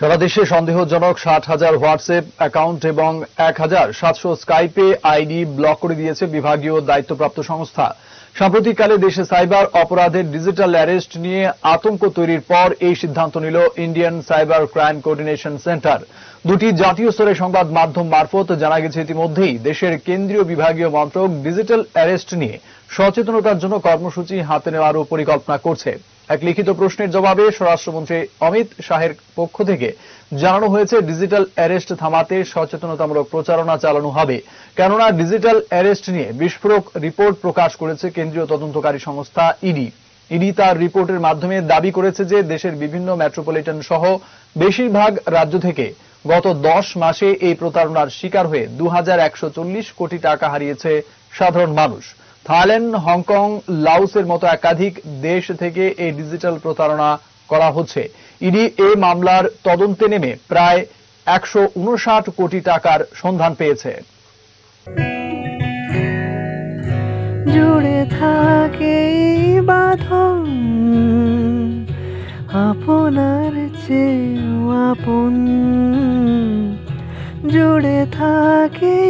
সারা দেশে সন্দেহজনক ষাট হাজার হোয়াটসঅ্যাপ অ্যাকাউন্ট এবং এক হাজার সাতশো স্কাইপে আইডি ব্লক করে দিয়েছে বিভাগীয় দায়িত্বপ্রাপ্ত সংস্থা। সাম্প্রতিককালে দেশে সাইবার অপরাধের ডিজিটাল অ্যারেস্ট নিয়ে আতঙ্ক তৈরির পর এই সিদ্ধান্ত নিল Indian cyber crime coordination centre. দুটি জাতীয় স্তরের সংবাদ মাধ্যম মারফত জানা গেছে ইতিমধ্যেই দেশের কেন্দ্রীয় বিভাগীয় মন্ত্রক ডিজিটাল অ্যারেস্ট নিয়ে সচেতনতার জন্য কর্মসূচি হাতে নেওয়ারও পরিকল্পনা করছে। এক লিখিত প্রশ্নের জবাবে স্বরাষ্ট্রমন্ত্রী অমিত শাহের পক্ষ থেকে জানানো হয়েছে, ডিজিটাল অ্যারেস্ট থামাতে সচেতনতামূলক প্রচারণা চালানো হবে। কেননা, ডিজিটাল অ্যারেস্ট নিয়ে বিস্ফোরক রিপোর্ট প্রকাশ করেছে কেন্দ্রীয় তদন্তকারী সংস্থা ইডি। ইডি তার রিপোর্টের মাধ্যমে দাবি করেছে যে, দেশের বিভিন্ন মেট্রোপলিটন সহ বেশিরভাগ রাজ্য থেকে গত দশ মাসে এই প্রতারণার শিকার হয়ে দু হাজার একশো চল্লিশ কোটি টাকা হারিয়েছে সাধারণ মানুষ। থাইল্যান্ড, হংকং লাউসের মতো একাধিক দেশ থেকে এই ডিজিটাল প্রতারণা করা হচ্ছে। ইডি এই মামলার তদন্তে নেমে প্রায় একশো উনষাট কোটি টাকার সন্ধান পেয়েছে। জুড়ে থাকে আপনার আপন। জুড়ে থাকে